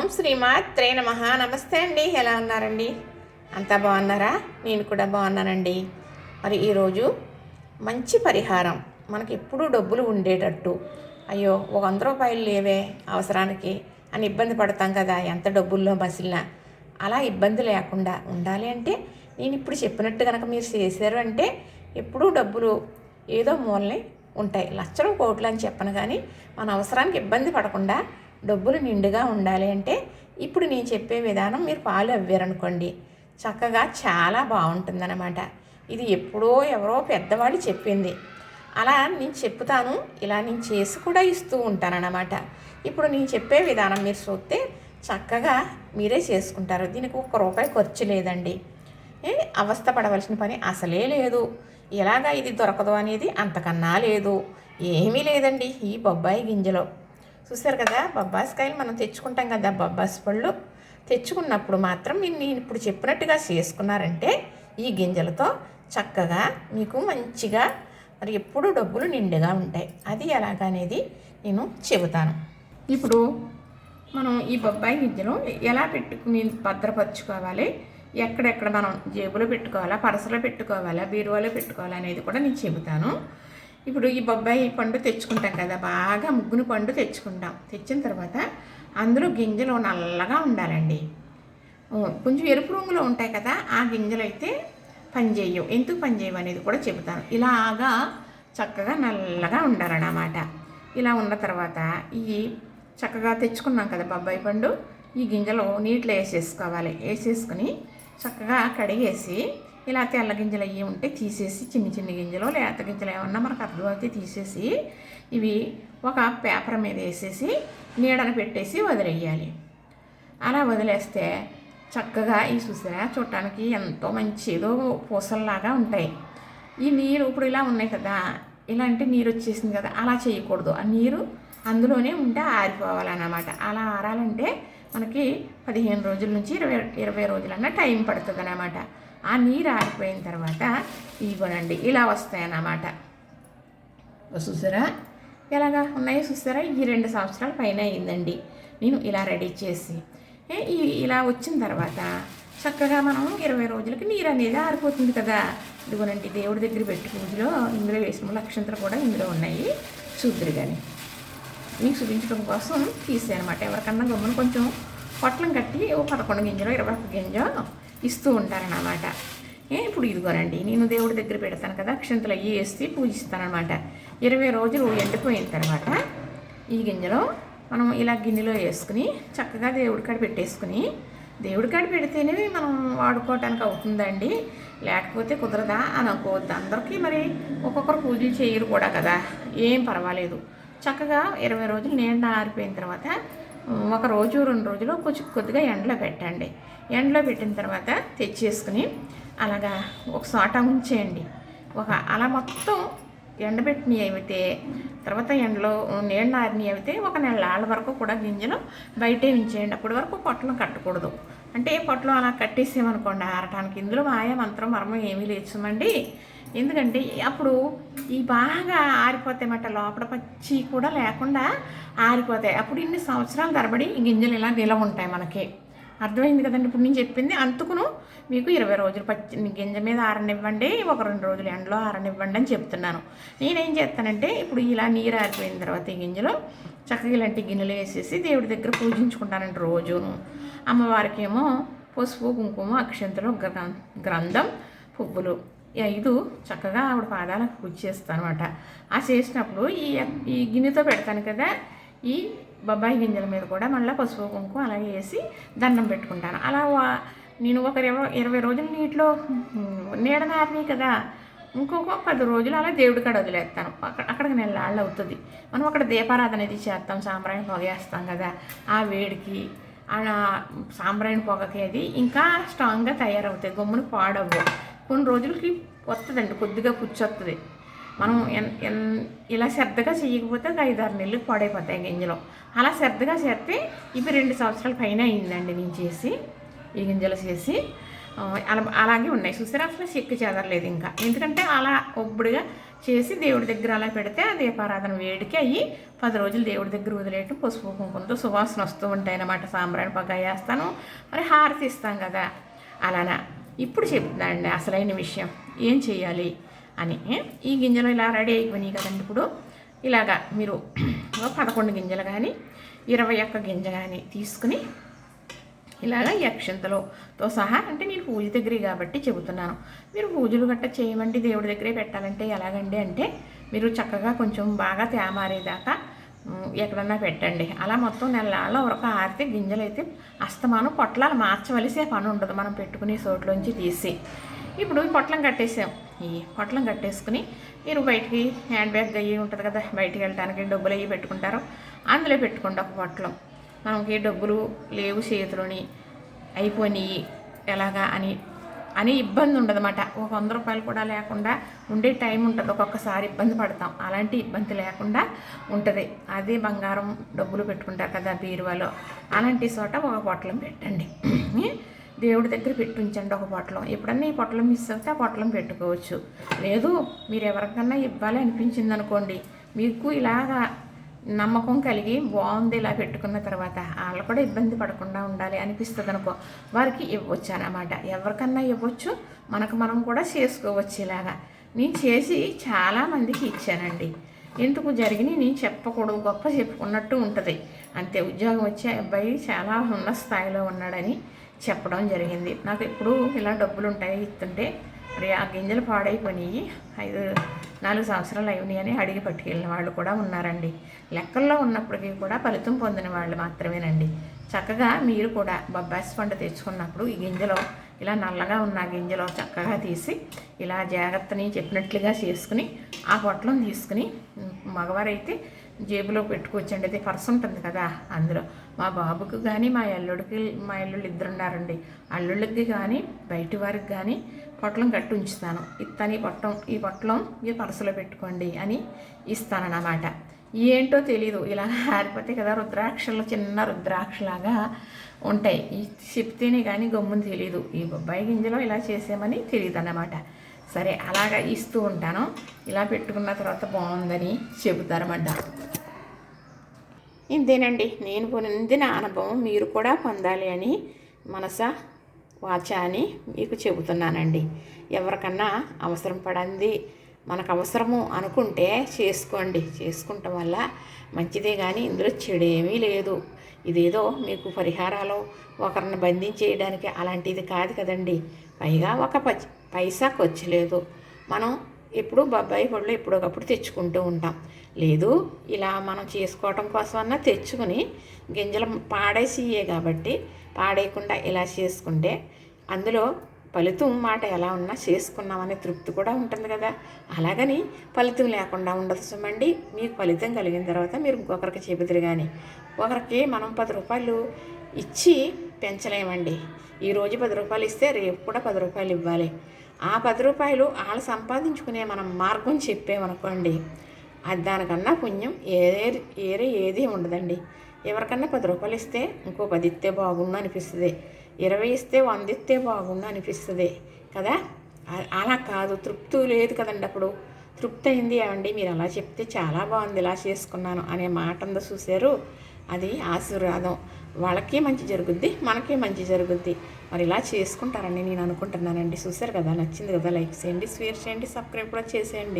ఓం శ్రీమాత్రే నమ. నమస్తే అండి. ఎలా ఉన్నారండి? అంతా బాగున్నారా? నేను కూడా బాగున్నానండి. మరి ఈరోజు మంచి పరిహారం. మనకి ఎప్పుడూ డబ్బులు ఉండేటట్టు. అయ్యో ఒక వంద రూపాయలు లేవే అవసరానికి అని ఇబ్బంది పడతాం కదా ఎంత డబ్బుల్లో బసిలినా. అలా ఇబ్బంది లేకుండా ఉండాలి అంటే నేను ఇప్పుడు చెప్పినట్టు కనుక మీరు చేశారు అంటే ఎప్పుడూ డబ్బులు ఏదో మూలని ఉంటాయి. లక్షలు కోట్లు అని చెప్పను కానీ మన అవసరానికి ఇబ్బంది పడకుండా డబ్బులు నిండుగా ఉండాలి అంటే ఇప్పుడు నేను చెప్పే విధానం మీరు పాలు అవ్వారనుకోండి. చక్కగా చాలా బాగుంటుందన్నమాట. ఇది ఎప్పుడో ఎవరో పెద్దవాళ్ళు చెప్పింది. అలా నేను చెప్తాను ఇలా నేను చేసి కూడా ఇస్తూ ఉంటానన్నమాట. ఇప్పుడు నేను చెప్పే విధానం మీరు చూస్తే చక్కగా మీరే చేసుకుంటారు. దీనికి ఒక్క రూపాయి ఖర్చు లేదండి. ఏ అవస్థ పడవలసిన పని అసలే లేదు. ఎలాగా ఇది దొరకదు అనేది అంతకన్నా లేదు. ఏమీ లేదండి ఈ బొబ్బాయి గింజలో. చూసారు కదా బొబ్బాస్కాయలు మనం తెచ్చుకుంటాం కదా బొబ్బాస్ పళ్ళు. తెచ్చుకున్నప్పుడు మాత్రం మీరు నేను ఇప్పుడు చెప్పినట్టుగా చేసుకున్నారంటే ఈ గింజలతో చక్కగా మీకు మంచిగా మరి ఎప్పుడు డబ్బులు నిండుగా ఉంటాయి. అది ఎలాగనేది నేను చెబుతాను. ఇప్పుడు మనం ఈ బొబ్బాయి గింజలు ఎలా పెట్టుకుని భద్రపరచుకోవాలి? ఎక్కడెక్కడ మనం జేబులో పెట్టుకోవాలా? పరసలో పెట్టుకోవాలా? బీరువాలో పెట్టుకోవాలా అనేది కూడా నేను చెబుతాను. ఇప్పుడు ఈ బొబ్బాయి పండు తెచ్చుకుంటాం కదా బాగా ముగ్గును పండు తెచ్చుకుంటాం. తెచ్చిన తర్వాత అందులో గింజలు నల్లగా ఉండాలండి. కొంచెం ఎరుపు రంగులో ఉంటాయి కదా ఆ గింజలు అయితే పనిచేయవు ఎందుకు పనిచేయవు అనేది కూడా చెబుతాను. ఇలాగా చక్కగా నల్లగా ఉండాలన్నమాట. ఇలా ఉన్న తర్వాత ఈ చక్కగా తెచ్చుకున్నాం కదా బొబ్బాయి పండు ఈ గింజలు నీటిలో వేసేసుకోవాలి. వేసేసుకుని చక్కగా కడిగేసి ఇలా తెల్ల గింజలు అయ్యి ఉంటే తీసేసి చిన్ని చిన్ని గింజలు లేత గింజలు ఏమన్నా మనకు అర్థమైతే తీసేసి ఇవి ఒక పేపర్ మీద వేసేసి నీడన పెట్టేసి వదిలేయాలి. అలా వదిలేస్తే చక్కగా ఈ చూసారా చూడటానికి ఎంతో మంచి ఏదో పూసల్లాగా ఉంటాయి. ఈ నీరు ఇప్పుడు ఇలా ఉన్నాయి కదా ఇలాంటి నీరు వచ్చేసింది కదా అలా చేయకూడదు. ఆ నీరు అందులోనే ఉంటే ఆరిపోవాలన్నమాట. అలా ఆరాలంటే మనకి పదిహేను రోజుల నుంచి ఇరవై ఇరవై రోజులన్నా టైం పడుతుంది అన్నమాట ఆ నీరు ఆరిపోయిన తర్వాత ఇవ్వనండి. ఇలా వస్తాయన్నమాట. చూసారా ఎలాగా? ఉన్నాయో చూసారా ఈ రెండు సంవత్సరాల పైన అయిందండి. నేను ఇలా రెడీ చేసి ఏ, ఈ ఇలా వచ్చిన తర్వాత చక్కగా మనం ఇరవై రోజులకి నీరు అనేది ఆరిపోతుంది కదా. ఇదిగోనండి దేవుడి దగ్గర పెట్టి పూజలో ఇందులో వేసిన లక్షంతలు కూడా ఇందులో ఉన్నాయి. చూద్దరు కానీ మీకు చూపించడం కోసం తీసానమాట ఎవరికన్నా గమ్మున కొంచెం పొట్లం కట్టి ఓ పదకొండు గింజలు ఇరవై ఒక్క గింజ ఇస్తూ ఉంటారనమాట ఏ ఇప్పుడు ఇదిగోనండి నేను దేవుడి దగ్గర పెడతాను కదా అక్షంతలు అయ్యి వేసి పూజిస్తానమాట ఇరవై రోజులు ఎండిపోయిన తర్వాత ఈ గింజలో మనం ఇలా గిన్నెలో వేసుకుని చక్కగా దేవుడి కాడ పెట్టేసుకుని దేవుడి కాడ పెడితేనే మనం వాడుకోవటానికి అవుతుందండి. లేకపోతే కుదరదా అని అనుకోవద్దు. అందరికీ మరి ఒక్కొక్కరు పూజలు చేయరు కూడా కదా. ఏం పర్వాలేదు. చక్కగా ఇరవై రోజులు నీడ ఆరిపోయిన తర్వాత ఒక రోజు రెండు రోజులు కొంచెం కొద్దిగా ఎండలో పెట్టండి. ఎండలో పెట్టిన తర్వాత తెచ్చేసుకుని అలాగా ఒక చోట ఉంచేయండి ఒక అలా మొత్తం ఎండబెట్టినవి అయితే తర్వాత ఎండలో నీళ్ళ ఆరినవి అయితే ఒక నెల నెలల వరకు కూడా గింజలు బయటే ఉంచేయండి. అప్పటి వరకు పొట్టలు కట్టకూడదు. అంటే పొట్టలు అలా కట్టేసామనుకోండి ఆరటానికి. ఇందులో మాయ మంత్రం మర్మం ఏమీ లేచుమండి ఎందుకంటే అప్పుడు ఈ బాగా ఆరిపోతాయి మాట లోపల పచ్చి కూడా లేకుండా ఆరిపోతాయి. అప్పుడు ఇన్ని సంవత్సరాలు తరబడి ఈ గింజలు ఇలా నిలవ ఉంటాయి మనకి. అర్థమైంది కదండి. ఇప్పుడు నేను చెప్పింది అంతకును మీకు ఇరవై రోజులు పచ్చి గింజ మీద ఆరనివ్వండి ఒక రెండు రోజులు ఎండలో ఆరనివ్వండి అని చెప్తున్నాను. నేనేం చేస్తానంటే ఇప్పుడు ఇలా నీరు ఆరిపోయిన తర్వాత ఈ గింజలో చక్కగా ఇలాంటి గిన్నెలు వేసేసి దేవుడి దగ్గర పూజించుకుంటానండి రోజును. అమ్మవారికి ఏమో పసుపు కుంకుమ అక్షంతలు గ్రంథం పువ్వులు ఈ ఐదు చక్కగా ఆవిడ పాదాలకు పూజ చేస్తాను అనమాట ఆ చేసినప్పుడు ఈ ఈ గిన్నెతో పెడతాను కదా ఈ బొబ్బాయి గింజల మీద కూడా మళ్ళీ పసుపు కుంకుమ అలాగే వేసి దండం పెట్టుకుంటాను. అలా వా- నేను ఒక ఇరవై ఇరవై రోజులు నీటిలో నీడనారిని కదా ఇంకొక పది రోజులు అలా దేవుడి కాడ వదిలేస్తాను. అక్కడ అక్కడికి నెలలాళ్ళు అవుతుంది. మనం అక్కడ దీపారాధన అనేది చేస్తాం సాంబ్రాణి పొగ వేస్తాం కదా ఆ వేడికి ఆ సాంబ్రాణి పొగకి అది ఇంకా స్ట్రాంగ్గా తయారవుతాయి. గమ్మును పాడవు కొన్ని రోజులకి వస్తుందండి కొద్దిగా పుచ్చొస్తుంది మనం ఎన్ ఎన్ ఇలా శ్రద్ధగా చేయకపోతే ఒక ఐదారు నెలలు పాడైపోతాయి గింజలు అలా శ్రద్ధగా చేస్తే ఇవి రెండు సంవత్సరాల పైన అయిందండి నేను చేసి ఈ గింజలు చేసి. అలా అలాగే ఉన్నాయి. చూసారా? అసలు చెక్కు చెదరలేదు ఇంకా. ఎందుకంటే అలా ఒబ్బడిగా చేసి దేవుడి దగ్గర అలా పెడితే ఆ దీపారాధన వేడికి అయ్యి పది రోజులు దేవుడి దగ్గర వదిలేయటం పసుపు కుంకుమతో సువాసన వస్తూ ఉంటాయి అన్నమాట. సాంబ్రాణి పగ వేస్తాను. మరి హారతి ఇస్తాం కదా. అలానా? ఇప్పుడు చెప్తున్నాండి అసలైన విషయం. ఏం చేయాలి? అని. ఈ గింజలు ఇలా రెడీ అయిపోయినాయి కదండి ఇప్పుడు. ఇలాగా మీరు పదకొండు గింజలు కానీ ఇరవై ఒక్క గింజ కానీ తీసుకుని ఇలాగ ఈ సహా అంటే నేను పూజ దగ్గరే కాబట్టి చెబుతున్నాను. మీరు పూజలు గట్ట చేయమండి దేవుడి దగ్గరే పెట్టాలంటే ఎలాగండి అంటే మీరు చక్కగా కొంచెం బాగా తేమారేదాకా ఎక్కడన్నా పెట్టండి. అలా మొత్తం నెలల వరకు ఆరితే గింజలు అయితే అస్తమానం పొట్లాలు మార్చవలసే పని ఉండదు. మనం పెట్టుకునే చోట్లోంచి తీసి. ఇప్పుడు పొట్లం కట్టేసాం. ఈ పొట్లం కట్టేసుకుని మీరు బయటికి హ్యాండ్ బ్యాగ్ అయ్యి ఉంటుంది కదా బయటికి వెళ్ళడానికి డబ్బులు అయ్యి పెట్టుకుంటారు. అందులో పెట్టుకోండి ఒక పొట్లం. మనకి డబ్బులు లేవు చేతిలోని అయిపోయినాయి ఎలాగా అని అని ఇబ్బంది ఉండదన్నమాట. ఒక వంద రూపాయలు కూడా లేకుండా ఉండే టైం ఉంటుంది. ఒక్కొక్కసారి ఇబ్బంది పడతాం. అలాంటి ఇబ్బంది లేకుండా ఉంటుంది. అదే బంగారం డబ్బులు పెట్టుకుంటారు కదా బీరువాలో. అలాంటి చోట ఒక పొట్లం పెట్టండి. దేవుడి దగ్గర పెట్టుంచండి ఒక పొట్లం ఎప్పుడన్నా ఈ పొట్లం మిస్ అవుతే ఆ పొట్లం పెట్టుకోవచ్చు. లేదు మీరు ఎవరికన్నా ఇవ్వాలి అనిపించింది అనుకోండి మీకు ఇలాగా నమ్మకం కలిగి బాగుంది ఇలా పెట్టుకున్న తర్వాత వాళ్ళు కూడా ఇబ్బంది పడకుండా ఉండాలి అనిపిస్తుంది అనుకో వారికి ఇవ్వచ్చు అన్నమాట. ఎవరికన్నా ఇవ్వచ్చు మనకు మనం కూడా చేసుకోవచ్చు ఇలాగా. నేను చేసి చాలామందికి ఇచ్చానండి. ఎందుకు జరిగినాయి నేను చెప్పకూడదు గొప్ప చెప్పుకున్నట్టు ఉంటుంది. అంతే ఉద్యోగం వచ్చే అబ్బాయి చాలా ఉన్న స్థాయిలో ఉన్నాడని చెప్పడం జరిగింది. నాకు ఎప్పుడు ఇలా డబ్బులు ఉంటాయి ఇస్తుంటే మరి ఆ గింజలు పాడైపోయినాయి. ఐదు నాలుగు సంవత్సరాలు అయినాయి అని అడిగి పట్టుకెళ్ళిన వాళ్ళు కూడా ఉన్నారండి. లెక్కల్లో ఉన్నప్పటికీ కూడా ఫలితం పొందిన వాళ్ళు మాత్రమేనండి. చక్కగా మీరు కూడా బొబ్బాసి పండు తెచ్చుకున్నప్పుడు ఈ గింజలో ఇలా నల్లగా ఉన్న గింజలో చక్కగా తీసి ఇలా జాగ్రత్తని చెప్పినట్లుగా చేసుకుని ఆ పొట్లం తీసుకుని మగవారైతే జేబులో పెట్టుకోవచ్చండి అయితే పర్స్ ఉంటుంది కదా అందులో. మా బాబుకు కానీ మా అల్లుడికి మా అల్లుళ్ళు ఇద్దరు ఉన్నారండి అల్లుళ్ళకి కానీ బయటి వారికి కానీ పొట్లం కట్టి ఉంచుతాను. ఇత్తని పొట్టం ఈ పొట్లం ఈ పర్సులో పెట్టుకోండి అని ఇస్తానన్నమాట. ఏంటో తెలీదు. ఇలా హారిపోతే కదా రుద్రాక్షలు చిన్న రుద్రాక్షలాగా ఉంటాయి. ఈ చెప్తేనే కానీ గమ్ముని తెలీదు. ఈ బొబ్బాయి గింజలో ఇలా చేసామని తెలియదు అన్నమాట సరే అలాగా ఇస్తూ ఉంటాను. ఇలా పెట్టుకున్న తర్వాత బాగుందని చెబుతారన్నమాట ఇంతేనండి. నేను పొందిన అనుభవం మీరు కూడా పొందాలి అని మనస వాచ అని మీకు చెబుతున్నానండి. ఎవరికన్నా అవసరం పడింది మనకు అవసరము అనుకుంటే చేసుకోండి. చేసుకుంటాం వల్ల మంచిదే కానీ ఇందులో చెడేమీ లేదు. ఇదేదో మీకు పరిహారాలు ఒకరిని బంధించేయడానికి అలాంటిది కాదు కదండి. పైగా ఒక ప- పైసా ఖర్చు లేదు. మనం ఎప్పుడు బొబ్బాయి పళ్ళు ఎప్పుడొకప్పుడు తెచ్చుకుంటూ ఉంటాం. లేదు ఇలా మనం చేసుకోవటం కోసమన్నా తెచ్చుకుని గింజలు పాడేసియే కాబట్టి పాడేయకుండా ఇలా చేసుకుంటే అందులో ఫలితం మాట ఎలా ఉన్నా చేసుకున్నామనే తృప్తి కూడా ఉంటుంది కదా. అలాగని ఫలితం లేకుండా ఉండదు చూడండి మీకు ఫలితం కలిగిన తర్వాత మీరు ఇంకొకరికి చెబుతారు కానీ ఒకరికి మనం పది రూపాయలు ఇచ్చి పెంచలేమండి. ఈరోజు పది రూపాయలు ఇస్తే రేపు కూడా పది రూపాయలు ఇవ్వాలి. ఆ పది రూపాయలు వాళ్ళు సంపాదించుకునే మనం మార్గం చెప్పామనుకోండి అది దానికన్నా పుణ్యం ఏరే ఏరే ఏది ఉండదండి. ఎవరికన్నా పది రూపాయలు ఇస్తే ఇంకో పది ఇస్తే బాగుండు అనిపిస్తుంది. ఇరవై ఇస్తే వంద ఇస్తే బాగుండు అనిపిస్తుంది కదా? అలా కాదు. తృప్తి లేదు కదండి అప్పుడు. తృప్తి అయింది ఏమండి? మీరు అలా చెప్తే చాలా బాగుంది. ఇలా చేసుకున్నాను అనే మాట ఉందో చూశారు. అది ఆశీర్వాదం. వాళ్ళకి మంచి జరుగుద్ది మనకి మంచి జరుగుద్ది. మరి ఇలా చేసుకుంటారని నేను అనుకుంటున్నానండి. చూశారు కదా? నచ్చింది కదా? లైక్ చేయండి షేర్ చేయండి సబ్స్క్రైబ్ కూడా చేసేయండి.